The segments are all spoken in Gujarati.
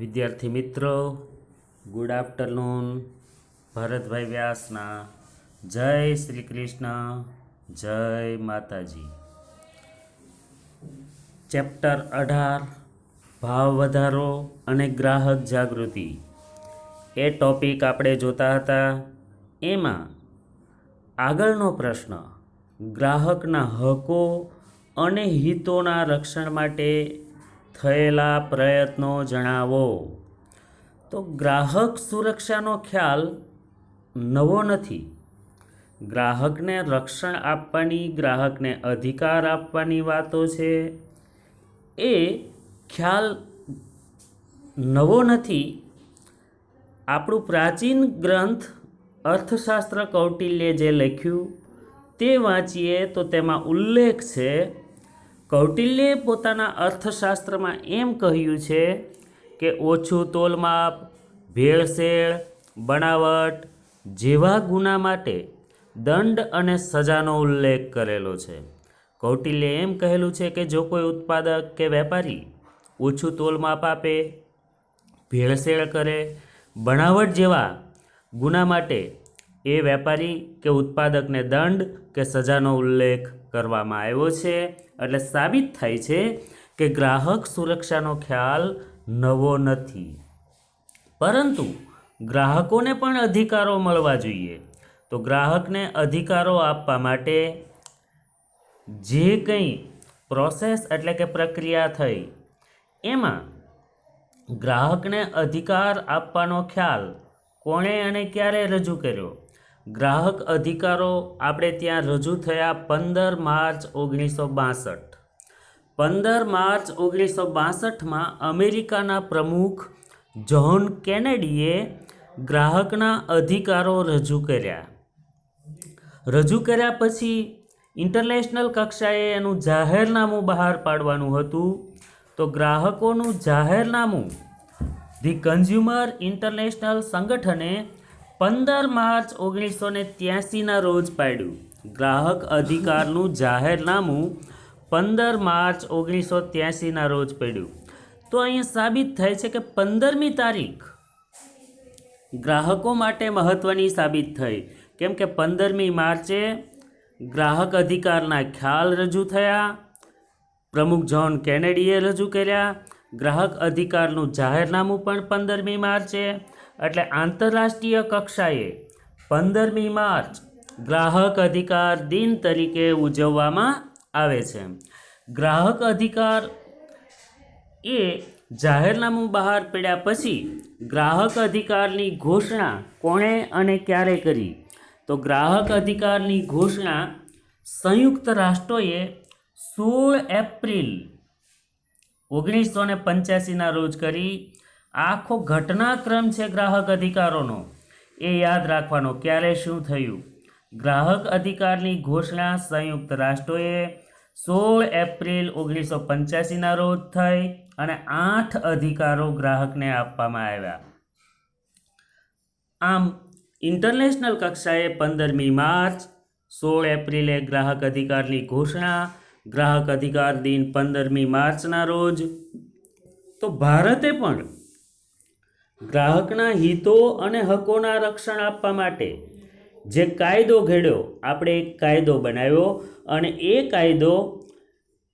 વિદ્યાર્થી મિત્રો ગુડ આફ્ટરનૂન ભરતભાઈ વ્યાસના જય શ્રી કૃષ્ણ, જય માતાજી. ચેપ્ટર અઢાર, ભાવ વધારો અને ગ્રાહક જાગૃતિ. એ ટોપિક આપણે જોતા હતા. એમાં આગળનો પ્રશ્ન, ગ્રાહકના હકો અને હિતોના રક્ષણ માટે થયેલા પ્રયત્નો જણાવો. તો ગ્રાહક સુરક્ષાનો ખ્યાલ નવો નથી. ગ્રાહકને રક્ષણ આપવાની, ગ્રાહકને અધિકાર આપવાની વાતો છે. એ ખ્યાલ નવો નથી. આપણું પ્રાચીન ગ્રંથ અર્થશાસ્ત્ર કૌટિલ્ય જે લખ્યું, તે વાંચીએ તો તેમાં ઉલ્લેખ છે કૌટિલ્યે પોતાના અર્થશાસ્ત્રમાં એમ કહ્યું છે કે ઓછું તોલમાપ, ભેળસેળ, બનાવટ જેવા ગુના માટે દંડ અને સજાનો ઉલ્લેખ કરેલો છે. કૌટિલ્યે એમ કહેલું છે કે જો કોઈ ઉત્પાદક કે વેપારી ઓછું તોલમાપ આપે, ભેળસેળ કરે, બનાવટ જેવા ગુના માટે એ વેપારી કે ઉત્પાદકને દંડ કે સજાનો ઉલ્લેખ કરવામાં આવ્યો છે. એટલે સાબિત થાય છે કે ગ્રાહક સુરક્ષાનો ખ્યાલ નવો નથી. પરંતુ ગ્રાહકોને પણ અધિકારો મળવા જોઈએ. તો ગ્રાહકને અધિકારો આપવા માટે જે કંઈ પ્રોસેસ એટલે કે પ્રક્રિયા થઈ, એમાં ગ્રાહકને અધિકાર આપવાનો ખ્યાલ કોણે અને ક્યારે રજૂ કર્યો? ગ્રાહક અધિકારો આપણે ત્યાં રજૂ થયા પંદર માર્ચ ઓગણીસો બાસઠ. પંદર માર્ચ ઓગણીસો બાસઠમાં અમેરિકાના પ્રમુખ જ્હોન કેનેડીએ ગ્રાહકના અધિકારો રજૂ કર્યા. રજૂ કર્યા પછી ઇન્ટરનેશનલ કક્ષાએ એનું જાહેરનામું બહાર પાડવાનું હતું. તો ગ્રાહકોનું જાહેરનામું ધી કન્ઝ્યુમર ઇન્ટરનેશનલ સંગઠને પંદર માર્ચ ઓગણીસો ને ત્યાસીના રોજ પાડ્યું. ગ્રાહક અધિકારનું જાહેરનામું પંદર માર્ચ ઓગણીસો ત્યાસીના રોજ પડ્યું. તો અહીંયા સાબિત થાય છે કે પંદરમી તારીખ ગ્રાહકો માટે મહત્ત્વની સાબિત થઈ. કેમ કે પંદરમી માર્ચે ગ્રાહક અધિકારના ખ્યાલ રજૂ થયા. પ્રમુખ જ્હોન કેનેડીએ રજૂ કર્યા. ગ્રાહક અધિકારનું જાહેરનામું પણ પંદરમી માર્ચે એટલે આંતરરાષ્ટ્રીય કક્ષાએ પંદરમી માર્ચ ગ્રાહક અધિકાર દિન તરીકે ઉજવવામાં આવે છે. ગ્રાહક અધિકાર એ જાહેરનામું બહાર પડ્યા પછી ગ્રાહક અધિકારની ઘોષણા કોણે અને ક્યારે કરી? તો ગ્રાહક અધિકારની ઘોષણા સંયુક્ત રાષ્ટ્રોએ સોળ એપ્રિલ ઓગણીસો ને પંચ્યાસીના રોજ કરી. આખો ઘટનાક્રમ છે ગ્રાહક અધિકારોનો. એ યાદ રાખવાનો ક્યારે શું થયું? ગ્રાહક અધિકારની ઘોષણા સંયુક્ત રાષ્ટ્રોએ સોળ એપ્રિલ ઓગણીસો પંચ્યાસીના રોજ થઈ અને આઠ અધિકારો ગ્રાહકને આપવામાં આવ્યા. આમ, ઇન્ટરનેશનલ કક્ષાએ પંદરમી માર્ચ, સોળ એપ્રિલે ગ્રાહક અધિકારની ઘોષણા, ગ્રાહક અધિકાર દિન પંદરમી માર્ચના રોજ. તો ભારતે પણ ગ્રાહકના હિતો અને હકોના રક્ષણ આપવા માટે જે કાયદો ઘડ્યો, આપણે એક કાયદો બનાવ્યો અને એ કાયદો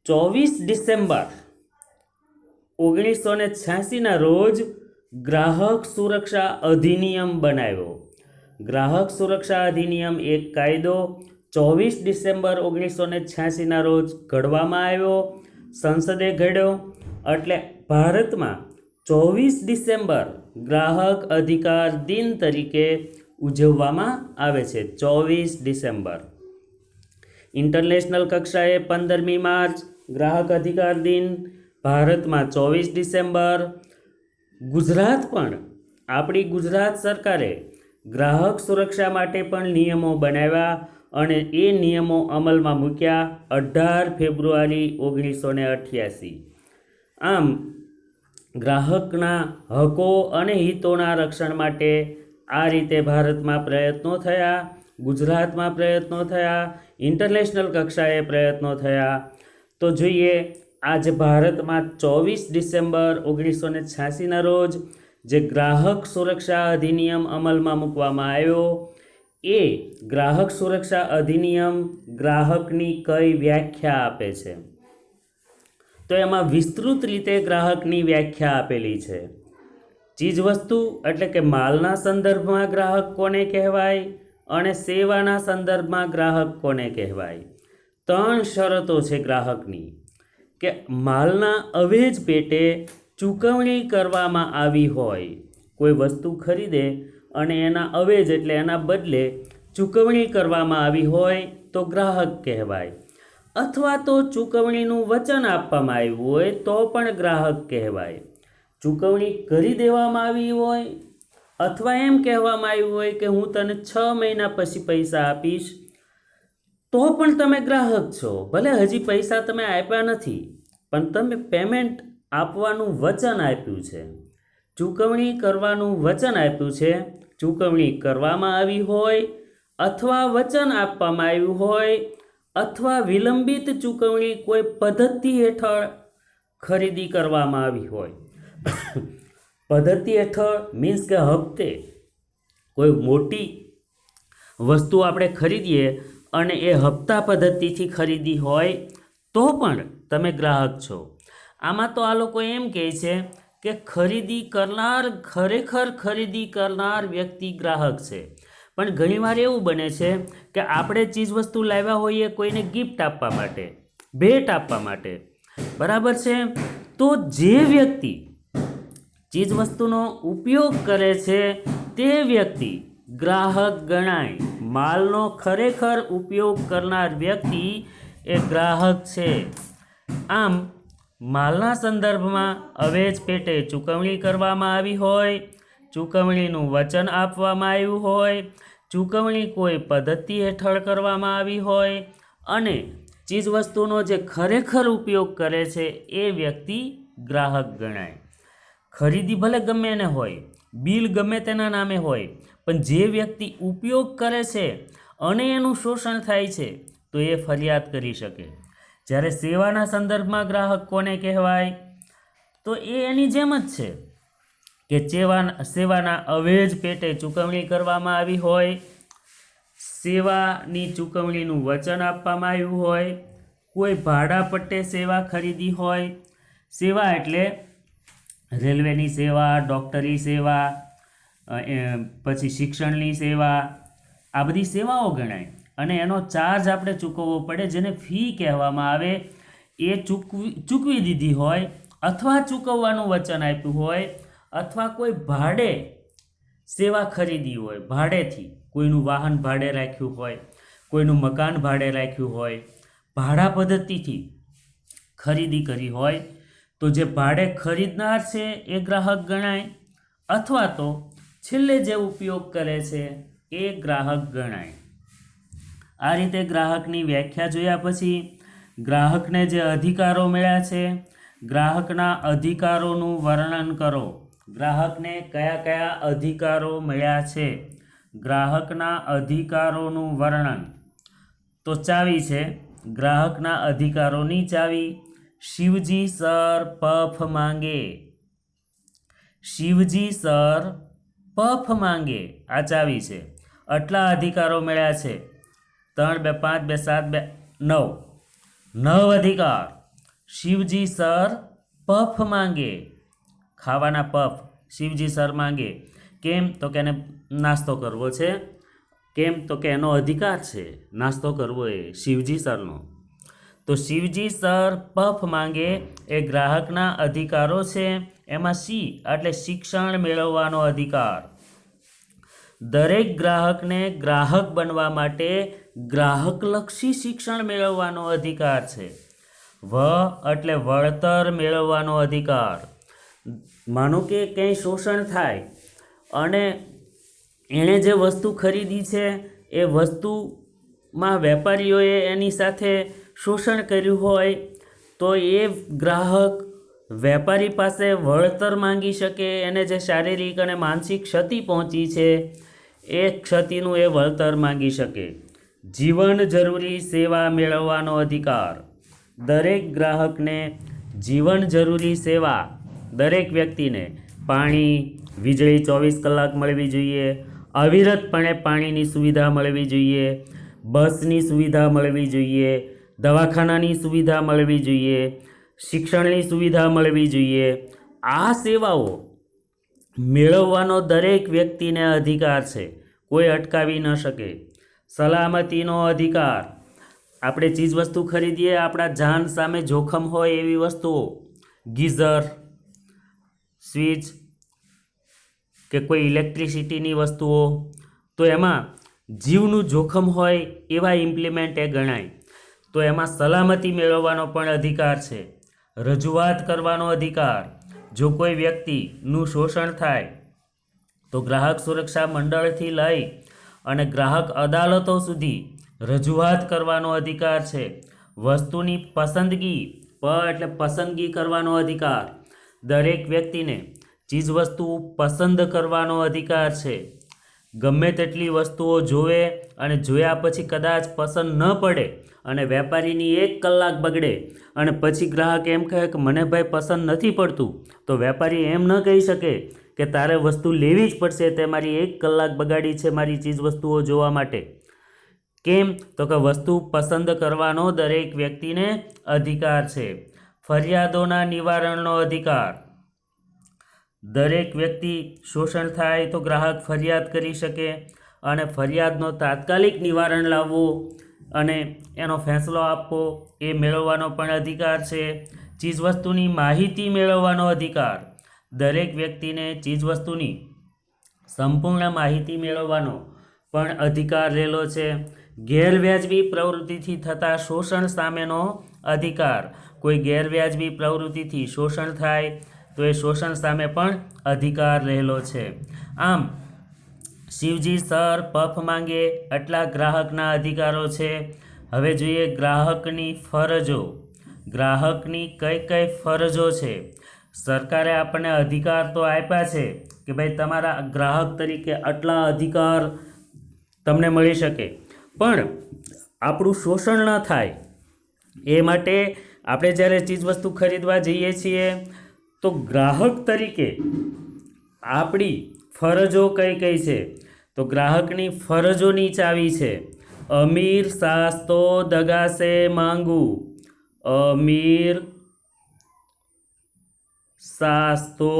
ચોવીસ ડિસેમ્બર ઓગણીસો ને છ્યાસીના રોજ ગ્રાહક સુરક્ષા અધિનિયમ બનાવ્યો. ગ્રાહક સુરક્ષા અધિનિયમ એક કાયદો ચોવીસ ડિસેમ્બર ઓગણીસો ને છ્યાસીના રોજ ઘડવામાં આવ્યો, સંસદે ઘડ્યો. એટલે ભારતમાં ચોવીસ ડિસેમ્બર ગ્રાહક અધિકાર દિન તરીકે ઉજવવામાં આવે છે, ચોવીસ ડિસેમ્બર. ઇન્ટરનેશનલ કક્ષાએ પંદરમી માર્ચ, ગ્રાહક અધિકાર દિન, ભારતમાં ચોવીસ ડિસેમ્બર. ગુજરાત પણ, આપણી ગુજરાત સરકારે ગ્રાહક સુરક્ષા માટે પણ નિયમો બનાવ્યા અને એ નિયમો અમલમાં મૂક્યા અઢાર ફેબ્રુઆરી ઓગણીસો ને અઠ્યાસી. આમ ગ્રાહકના હકો અને હિતોના રક્ષણ માટે આ રીતે ભારતમાં પ્રયત્નો થયા, ગુજરાતમાં પ્રયત્નો થયા ઇન્ટરનેશનલ કક્ષાએ પ્રયત્નો થયા. તો જોઈએ, આજે ભારતમાં ચોવીસ ડિસેમ્બર ઓગણીસો ને છ્યાસીના રોજ જે ગ્રાહક સુરક્ષા અધિનિયમ અમલમાં મૂકવામાં આવ્યો, એ ગ્રાહક સુરક્ષા અધિનિયમ ગ્રાહકની કઈ વ્યાખ્યા આપે છે? તો એમાં વિસ્તૃત રીતે ગ્રાહકની વ્યાખ્યા આપેલી છે. ચીજવસ્તુ એટલે કે માલના સંદર્ભમાં ગ્રાહક કોને કહેવાય અને સેવાના સંદર્ભમાં ગ્રાહક કોને કહેવાય. ત્રણ શરતો છે ગ્રાહકની. કે માલના અવેજ પેટે ચૂકવણી કરવામાં આવી હોય, કોઈ વસ્તુ ખરીદે અને એના અવેજ એટલે એના બદલે ચૂકવણી કરવામાં આવી હોય તો ગ્રાહક કહેવાય. અથવા તો ચૂકવણીનું વચન આપવામાં આવ્યું હોય તો પણ ગ્રાહક કહેવાય. ચૂકવણી કરી દેવામાં આવી હોય અથવા એમ કહેવામાં આવ્યું હોય કે હું તને છ મહિના પછી પૈસા આપીશ, તો પણ તમે ગ્રાહક છો. ભલે હજી પૈસા તમે આપ્યા નથી, પણ તમે પેમેન્ટ આપવાનું વચન આપ્યું છે. ચૂકવણી કરવાનું વચન આપ્યું છે. ચૂકવણી કરવામાં આવી હોય અથવા વચન આપવામાં આવ્યું હોય અથવા વિલંબિત ચૂકવણી કોઈ પદ્ધતિ હેઠળ ખરીદી કરવામાં આવી હોય. પદ્ધતિ હેઠળ મીન્સ કે હપ્તે કોઈ મોટી વસ્તુ આપણે ખરીદીએ અને એ હપ્તા પદ્ધતિથી ખરીદી હોય તો પણ તમે ગ્રાહક છો. આમાં તો આ લોકો એમ કહે છે કે ખરીદી કરનાર ખરેખર ખરીદી કરનાર વ્યક્તિ ગ્રાહક છે. પણ ઘણીવાર એવું બને છે કે આપણે ચીજવસ્તુ લાવ્યા હોઈએ કોઈને ગિફ્ટ આપવા માટે, ભેટ આપવા માટે. બરાબર છે? તો જે વ્યક્તિ ચીજવસ્તુનો ઉપયોગ કરે છે, તે વ્યક્તિ ગ્રાહક ગણાય. માલનો ખરેખર ઉપયોગ કરનાર વ્યક્તિ એ ગ્રાહક છે. આમ, માલના સંદર્ભમાં અવેજ પેટે ચૂકવણી કરવામાં આવી હોય ચૂકવણીનું વચન આપવામાં આવ્યું હોય, ચૂકવણી કોઈ પદ્ધતિ હેઠળ કરવામાં આવી હોય અને ચીજવસ્તુનો જે ખરેખર ઉપયોગ કરે છે એ વ્યક્તિ ગ્રાહક ગણાય. ખરીદી ભલે ગમે એને હોય, બિલ ગમે તેના નામે હોય, પણ જે વ્યક્તિ ઉપયોગ કરે છે અને એનું શોષણ થાય છે, તો એ ફરિયાદ કરી શકે. જ્યારે સેવાના સંદર્ભમાં ગ્રાહક કોને કહેવાય, તો એ એની જેમ જ છે. કે સેવા સેવાના અવેજ પેટે ચૂકવણી કરવામાં આવી હોય, સેવાની ચૂકવણીનું વચન આપવામાં આવ્યું હોય, કોઈ ભાડા પટ્ટે સેવા ખરીદી હોય, સેવા એટલે રેલવેની સેવા, ડૉક્ટરી સેવા પછી શિક્ષણની સેવા, આ બધી સેવાઓ ગણાય. અને એનો ચાર્જ આપણે ચૂકવવો પડે, જેને ફી કહેવામાં આવે, એ ચૂકવી ચૂકવી દીધી હોય અથવા ચૂકવવાનું વચન આપ્યું હોય અથવા કોઈ ભાડે સેવા ખરીદી હોય, ભાડેથી. કોઈનું વાહન ભાડે રાખ્યું હોય, કોઈનું મકાન ભાડે રાખ્યું હોય, ભાડા પદ્ધતિથી ખરીદી કરી હોય, તો જે ભાડે ખરીદનાર છે એ ગ્રાહક ગણાય, અથવા તો છેલ્લે જે ઉપયોગ કરે છે એ ગ્રાહક ગણાય. આ રીતે ગ્રાહકની વ્યાખ્યા જોયા પછી ગ્રાહકને જે અધિકારો મળ્યા છે, ગ્રાહકના અધિકારોનું વર્ણન કરો. ગ્રાહકને કયા કયા અધિકારો મળ્યા છે? ગ્રાહકના અધિકારોનું વર્ણન. તો ચાવી છે. ગ્રાહકના અધિકારોની ચાવી. શિવજી સર પફ માંગે. શિવજી સર પફ માંગે. આ ચાવી છે. આટલા અધિકારો મળ્યા છે. ત્રણ બે પાંચ બે સાત બે નવ. નવ અધિકાર. શિવજી સર પફ માંગે. ખાવાના પફ. શિવજી સર માંગે, કેમ તો કે એને નાસ્તો કરવો છે? કેમ તો કે એનો અધિકાર છે? નાસ્તો કરવો એ શિવજી સરનો. તો શિવજી સર પફ માંગે, એ ગ્રાહકના અધિકારો છે? એમાં સી? એટલે શિક્ષણ મેળવવાનો અધિકાર. દરેક ગ્રાહકને ગ્રાહક બનવા માટે ગ્રાહકલક્ષી શિક્ષણ મેળવવાનો અધિકાર છે. વ એટલે વળતર મેળવવાનો અધિકાર. માનો કે કંઈ શોષણ થાય અને એણે જે વસ્તુ ખરીદી છે, એ વસ્તુમાં વેપારીઓએ એની સાથે શોષણ કર્યું હોય, તો એ ગ્રાહક વેપારી પાસે વળતર માંગી શકે, એને જે શારીરિક અને માનસિક ક્ષતિ પહોંચી છે, એ ક્ષતિનું એ વળતર માંગી શકે. જીવન જરૂરી સેવા મેળવવાનો અધિકાર દરેક ગ્રાહકને જીવન જરૂરી સેવા દરેક વ્યક્તિને પાણી, વીજળી ચોવીસ કલાક મળવી જોઈએ, અવિરતપણે પાણીની સુવિધા મળવી જોઈએ, બસની સુવિધા મળવી જોઈએ, દવાખાનાની સુવિધા મળવી જોઈએ, શિક્ષણની સુવિધા મળવી જોઈએ. આ સેવાઓ મેળવવાનો દરેક વ્યક્તિને અધિકાર છે. કોઈ અટકાવી ન શકે. સલામતીનો અધિકાર. આપણે ચીજવસ્તુ ખરીદીએ, આપણા જાન સામે જોખમ હોય એવી વસ્તુઓ. ગીઝર સ્વિચ કે કોઈ ઇલેક્ટ્રિસિટીની વસ્તુઓ, તો એમાં જીવનું જોખમ હોય એવા ઇમ્પ્લિમેન્ટ એ ગણાય. તો એમાં સલામતી મેળવવાનો પણ અધિકાર છે. રજૂઆત કરવાનો અધિકાર. જો કોઈ વ્યક્તિનું શોષણ થાય, તો ગ્રાહક સુરક્ષા મંડળથી લઈ અને ગ્રાહક અદાલતો સુધી રજૂઆત કરવાનો અધિકાર છે. વસ્તુની પસંદગી, પ એટલે પસંદગી કરવાનો અધિકાર. દરેક વ્યક્તિને ચીજવસ્તુ પસંદ કરવાનો અધિકાર છે. ગમે તેટલી વસ્તુઓ જોવે અને જોયા પછી કદાચ પસંદ ન પડે અને વેપારીની એક કલાક બગડે અને પછી ગ્રાહક એમ કહે કે મને ભાઈ પસંદ નથી પડતું તો વેપારી એમ ન કહી શકે કે તારે વસ્તુ લેવી જ પડશે, તે મારી એક કલાક બગાડી છે મારી ચીજ વસ્તુઓ જોવા માટે કેમ? તો કે વસ્તુ પસંદ કરવાનો દરેક વ્યક્તિને અધિકાર છે. ફરિયાદોના નિવારણનો અધિકાર. દરેક વ્યક્તિ શોષણ થાય તો ગ્રાહક ફરિયાદ કરી શકે અને ફરિયાદનો તાત્કાલિક નિવારણ લાવવું અને એનો ફેંસલો આપવો એ મેળવવાનો પણ અધિકાર છે. ચીજવસ્તુની માહિતી મેળવવાનો અધિકાર. દરેક વ્યક્તિને ચીજવસ્તુની સંપૂર્ણ માહિતી મેળવવાનો પણ અધિકાર રહેલો છે. ગેરવ્યાજબી પ્રવૃત્તિથી થતા શોષણ સામેનો અધિકાર. કોઈ ગેરવ્યાજબી પ્રવૃત્તિથી શોષણ થાય, તો એ શોષણ સામે પણ અધિકાર રહેલો છે. આમ, શિવજી સર પફ માંગે આટલા ગ્રાહકના અધિકારો છે. હવે જોઈએ ગ્રાહકની ફરજો. ગ્રાહકની કઈ કઈ ફરજો છે? સરકારે આપણને અધિકાર તો આપ્યા છે કે ભાઈ તમારા ગ્રાહક તરીકે આટલા અધિકાર તમને મળી શકે. પણ આપણું શોષણ ન થાય. એ માટે આપણે જ્યારે ચીજવસ્તુ ખરીદવા જઈએ છીએ, તો ગ્રાહક તરીકે આપણી ફરજો કઈ કઈ છે? તો ગ્રાહકની ફરજોની ચાવી છે. અમીર સાસ્તો દગાસે માંગુ. અમીર સાસ્તો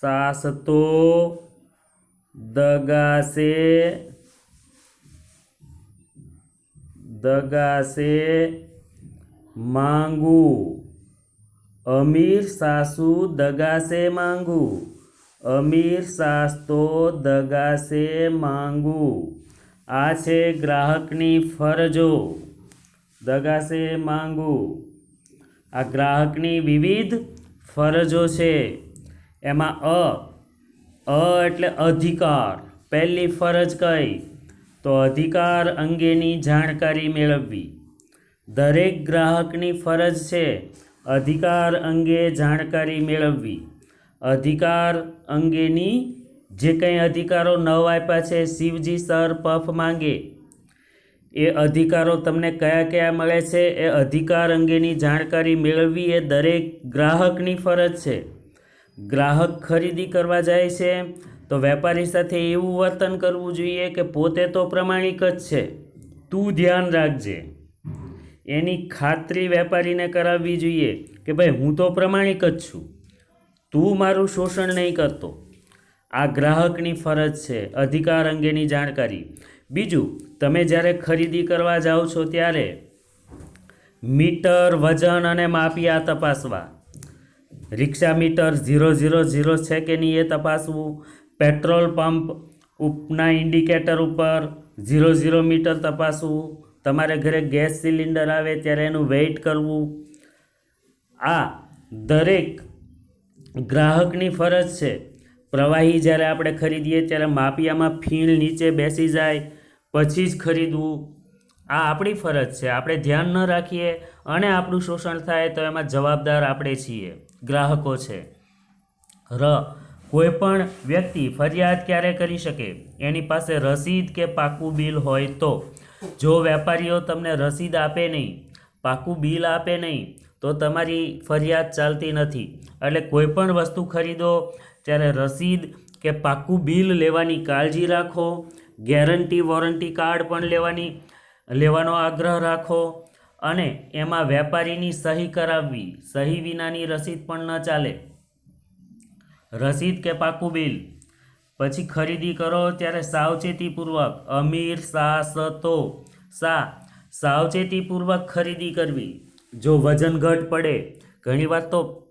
સાસતો દગાસે દગાસે માંગુ. અમીર સાસુ દગાસે માંગુ. અમીર સાસ્તો દગાસે માંગુ. આ છે ગ્રાહકની ફરજો. દગાસે માંગુ. આ ગ્રાહકની વિવિધ ફરજો છે. એમાં અ અ એટલે અધિકાર. પહેલી ફરજ કઈ? તો અધિકાર અંગેની જાણકારી મેળવવી. દરેક ગ્રાહકની ફરજ છે અધિકાર અંગે જાણકારી મેળવવી. અધિકાર અંગેની જે કંઈ અધિકારો નવ આપ્યા છે, શિવજી સર પફ માંગે. એ અધિકારો તમને કયા કયા મળે છે? એ અધિકાર અંગેની જાણકારી મેળવવી એ દરેક ગ્રાહકની ફરજ છે. ગ્રાહક ખરીદી કરવા જાય છે, તો વેપારી સાથે એવું વર્તન કરવું જોઈએ કે પોતે તો પ્રમાણિક જ છે. તું ધ્યાન રાખજે. એની ખાતરી વેપારીને કરાવવી જોઈએ કે ભાઈ, હું તો પ્રમાણિક જ છું. તું મારું શોષણ નહીં કરતો. આ ગ્રાહકની ફરજ છે, અધિકાર અંગેની જાણકારી. બીજું, તમે જ્યારે ખરીદી કરવા જાઓ છો ત્યારે મીટર, વજન અને માપિયા તપાસવા. Rickshaw meter zero zero zero છે કે નહીં એ તપાસવું. પેટ્રોલ પંપ ઉપના ઇન્ડિકેટર ઉપર ઝીરો ઝીરો મીટર તપાસવું. તમારે ઘરે ગેસ સિલિન્ડર આવે ત્યારે એનું વેઇટ કરવું. આ દરેક ગ્રાહકની ફરજ છે. પ્રવાહી જ્યારે આપણે ખરીદીએ ત્યારે માપિયામાં ફીણ નીચે બેસી જાય, પછી જ ખરીદવું. આ આપણી ફરજ છે. આપણે ધ્યાન ન રાખીએ અને આપણું શોષણ થાય તો એમાં જવાબદાર આપણે છીએ. ગ્રાહકો છે. ર. કોઈપણ વ્યક્તિ ફરિયાદ ક્યારે કરી શકે? એની પાસે રસીદ કે પાકું બિલ હોય તો. જો વેપારીઓ તમને રસીદ આપે નહીં, પાકું બિલ આપે નહીં, તો તમારી ફરિયાદ ચાલતી નથી. એટલે કોઈપણ વસ્તુ ખરીદો, ત્યારે રસીદ કે પાકું બિલ લેવાની કાળજી રાખો. ગેરંટી વોરંટી કાર્ડ પણ લેવાની, લેવાનો આગ્રહ રાખો. અને એમાં વેપારીની સહી કરાવવી, સહી વિનાની રસીદ પણ ન ચાલે. રસીદ કે પાકું બિલ? પછી ખરીદી કરો ત્યારે સાવચેતીપૂર્વક. અમીર સા સતો. સા સાવચેતીપૂર્વક ખરીદી કરવી. જો વજન ઘટ પડે, ઘણીવાર તો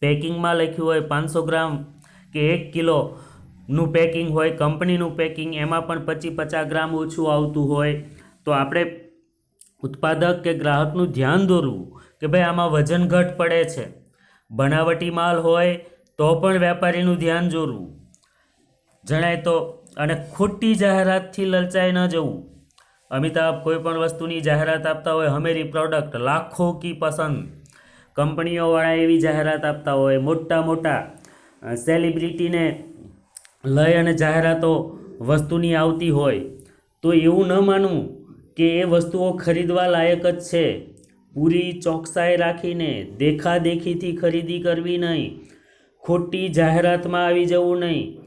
પેકિંગમાં લખ્યું હોય પાંચસો ગ્રામ કે એક કિલોનું પેકિંગ હોય, કંપનીનું પેકિંગ, એમાં પણ પચીસ પચાસ ગ્રામ ઓછું આવતું હોય. તો આપણે ઉત્પાદક કે ગ્રાહકનું ધ્યાન દોરવું કે ભાઈ આમાં વજન ઘટ પડે છે. બનાવટી માલ હોય તો પણ વેપારીનું ધ્યાન જોરવું જણાય તો, અને ખોટી જાહેરાતથી લલચાઈ ન જવું. અમિતાભ કોઈ પણ વસ્તુની જાહેરાત આપતા હોય, હમેરી પ્રોડક્ટ લાખો કી પસંદ. કંપનીઓવાળા એવી જાહેરાત આપતા હોય, મોટા મોટા સેલિબ્રિટીને લઈ અને જાહેરાતો વસ્તુની આવતી હોય. તો એવું ન માનવું. કે એ વસ્તુઓ ખરીદવા લાયક જ છે. પૂરી ચોકસાઈ રાખીને દેખાદેખીથી ખરીદી કરવી નહીં. ખોટી જાહેરાતમાં આવી જવું નહીં.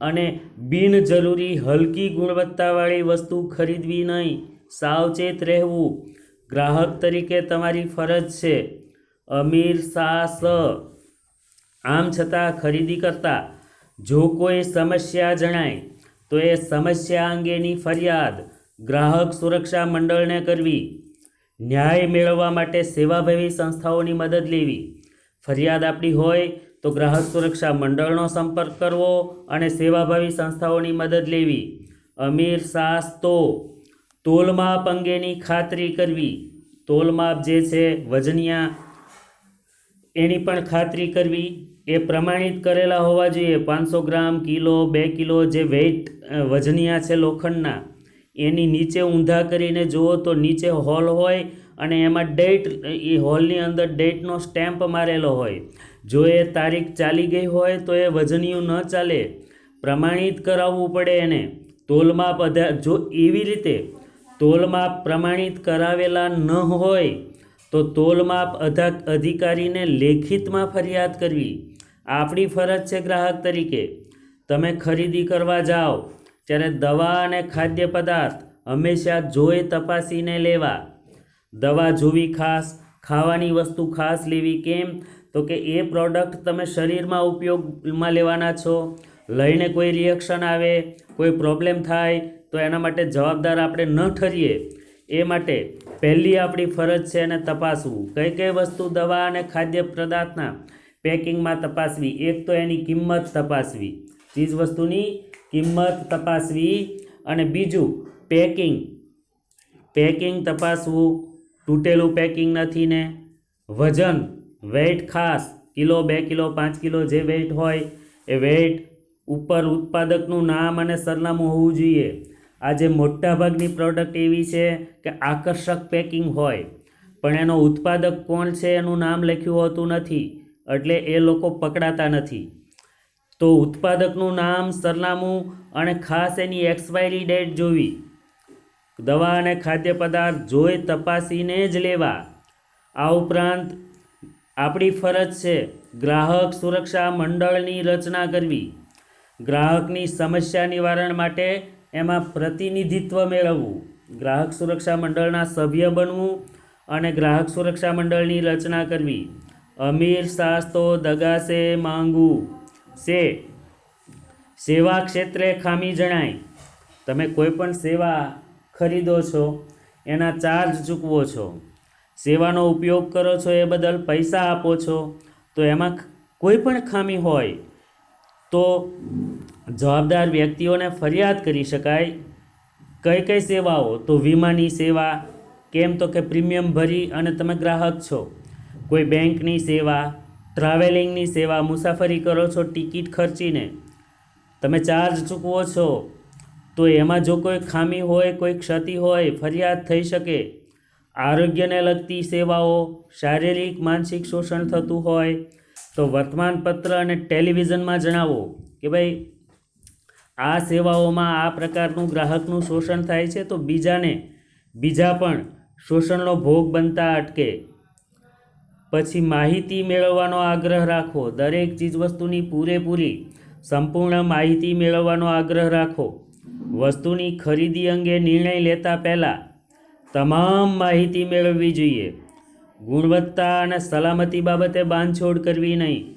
અને બિનજરૂરી હલકી ગુણવત્તાવાળી વસ્તુ ખરીદવી નહીં. સાવચેત રહેવું ગ્રાહક તરીકે તમારી ફરજ છે. અમીર સાસ આમ છતાં ખરીદી કરતાં જો કોઈ સમસ્યા જણાય, તો એ સમસ્યા અંગેની ફરિયાદ ગ્રાહક સુરક્ષા મંડળને કરવી, ન્યાય મેળવવા માટે સેવાભાવી સંસ્થાઓની મદદ લેવી. ફરિયાદ આપણી હોય તો ગ્રાહક સુરક્ષા મંડળનો સંપર્ક કરવો અને સેવાભાવી સંસ્થાઓની મદદ લેવી. અમીર સાસ તો તોલમાપ અંગેની ખાતરી કરવી. તોલમાપ જે છે વજનિયા, એની પણ ખાતરી કરવી. એ પ્રમાણિત કરેલા હોવા જોઈએ. પાંચસો ગ્રામ કિલો, બે કિલો જે વેઇટ વજનિયા છે લોખંડના. એની નીચે ઊંધા કરીને જુઓ તો નીચે હોલ હોય અને એમાં ડેટ એ હોલની અંદર ડેટનો સ્ટેમ્પ મારેલો હોય. જો એ તારીખ ચાલી ગઈ હોય તો એ વજનીયું ન ચાલે. પ્રમાણિત કરાવવું પડે એને. તોલમાપ અધા, જો એવી રીતે તોલમાપ પ્રમાણિત કરાવેલા ન હોય, તો તોલમાપ અધા, અધિકારીને લેખિતમાં ફરિયાદ કરવી. આપણી ફરજ છે ગ્રાહક તરીકે. તમે ખરીદી કરવા જાઓ. ત્યારે દવા અને ખાદ્ય પદાર્થ હંમેશા જોઈ તપાસીને લેવા. દવા જોવી ખાસ, ખાવાની વસ્તુ ખાસ લેવી કેમ? તો કે એ પ્રોડક્ટ તમે શરીરમાં ઉપયોગમાં લેવાના છો. લઈને કોઈ રિએક્શન આવે, કોઈ પ્રોબ્લેમ થાય, તો એના માટે જવાબદાર આપણે ન ઠરીએ. એ માટે પહેલી આપણી ફરજ છે એને તપાસવું. કઈ કઈ વસ્તુ દવા અને ખાદ્ય પદાર્થના પેકિંગમાં તપાસવી? એક તો એની કિંમત તપાસવી. ચીજ વસ્તુની કિંમત તપાસવી અને બીજું પેકિંગ. પેકિંગ તપાસવું, તૂટેલું પેકિંગ નથી ને. વજન વેઇટ ખાસ, કિલો, બે કિલો, પાંચ કિલો જે વેઇટ હોય એ વેઇટ ઉપર ઉત્પાદકનું નામ અને સરનામું હોવું જોઈએ. આજે મોટાભાગની પ્રોડક્ટ એવી છે કે આકર્ષક પેકિંગ હોય, પણ એનો ઉત્પાદક કોણ છે એનું નામ લખ્યું હોતું નથી, એટલે એ લોકો પકડાતા નથી. તો ઉત્પાદકનું નામ, સરનામું અને ખાસ એની એક્સપાયરી ડેટ જોવી. દવા અને ખાદ્ય પદાર્થ જોઈ તપાસીને જ લેવા. આ ઉપરાંત આપણી ફરજ છે ગ્રાહક સુરક્ષા મંડળની રચના કરવી. ગ્રાહકની સમસ્યા નિવારણ માટે એમાં પ્રતિનિધિત્વ મેળવવું. ગ્રાહક સુરક્ષા મંડળના સભ્ય બનવું અને ગ્રાહક સુરક્ષા મંડળની રચના કરવી. અમીર સાસ્તો દગાસે માંગુ સે. સેવા ક્ષેત્રે ખામી જણાય. તમે કોઈ પણ સેવા ખરીદો છો, એના ચાર્જ ચૂકવો છો, સેવાનો ઉપયોગ કરો છો, એ બદલ પૈસા આપો છો, તો એમાં કોઈ પણ ખામી હોય, તો જવાબદાર વ્યક્તિઓને ફરિયાદ કરી શકાય. કઈ કઈ સેવાઓ? તો વીમાની સેવા, કેમ તો કે પ્રીમિયમ ભરી અને તમે ગ્રાહક છો. કોઈ બેંકની સેવા ટ્રાવેલિંગની સેવા મુસાફરી કરો છો, ટિકિટ ખર્ચીને. તમે ચાર્જ ચૂકવો છો, તો એમાં જો કોઈ ખામી હોય, કોઈ ક્ષતિ હોય, ફરિયાદ થઈ શકે. આરોગ્યને લગતી સેવાઓ, શારીરિક, માનસિક શોષણ થતું હોય, તો વર્તમાનપત્ર અને ટેલિવિઝનમાં જણાવો કે ભાઈ, આ સેવાઓમાં આ પ્રકારનું ગ્રાહકનું શોષણ થાય છે, તો બીજાને, બીજા પણ શોષણનો ભોગ બનતા અટકે. પછી માહિતી મેળવવાનો આગ્રહ રાખો. દરેક ચીજવસ્તુની પૂરેપૂરી, સંપૂર્ણ માહિતી મેળવવાનો આગ્રહ રાખો. વસ્તુની ખરીદી અંગે નિર્ણય લેતા પહેલાં તમામ માહિતી મેળવવી જોઈએ. ગુણવત્તા અને સલામતી બાબતે બાંધછોડ કરવી નહીં.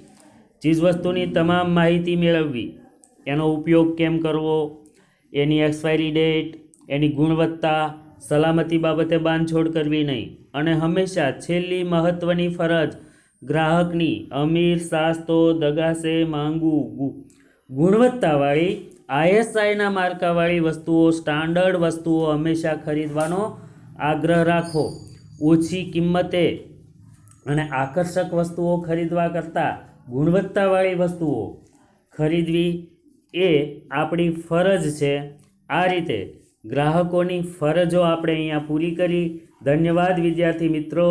ચીજવસ્તુની તમામ માહિતી મેળવવી. એનો ઉપયોગ કેમ કરવો? એની એક્સપાયરી ડેટ, એની ગુણવત્તા સલામતી બાબતે બાંધછોડ કરવી નહીં. અને હંમેશા છેલ્લી મહત્ત્વની ફરજ ગ્રાહકની અમીર સાસ્તો દગાસે માંગુ ગુ- ગુણવત્તાવાળી, આઈએસઆઈના માર્કાવાળી વસ્તુઓ, સ્ટાન્ડર્ડ વસ્તુઓ હંમેશા ખરીદવાનો આગ્રહ રાખો. ઓછી કિંમતે અને આકર્ષક વસ્તુઓ ખરીદવા કરતાં ગુણવત્તાવાળી વસ્તુઓ ખરીદવી એ આપણી ફરજ છે. આ રીતે ગ્રાહકોની ફરજો આપણે અહીંયા પૂરી કરી. ધન્યવાદ વિદ્યાર્થી મિત્રો.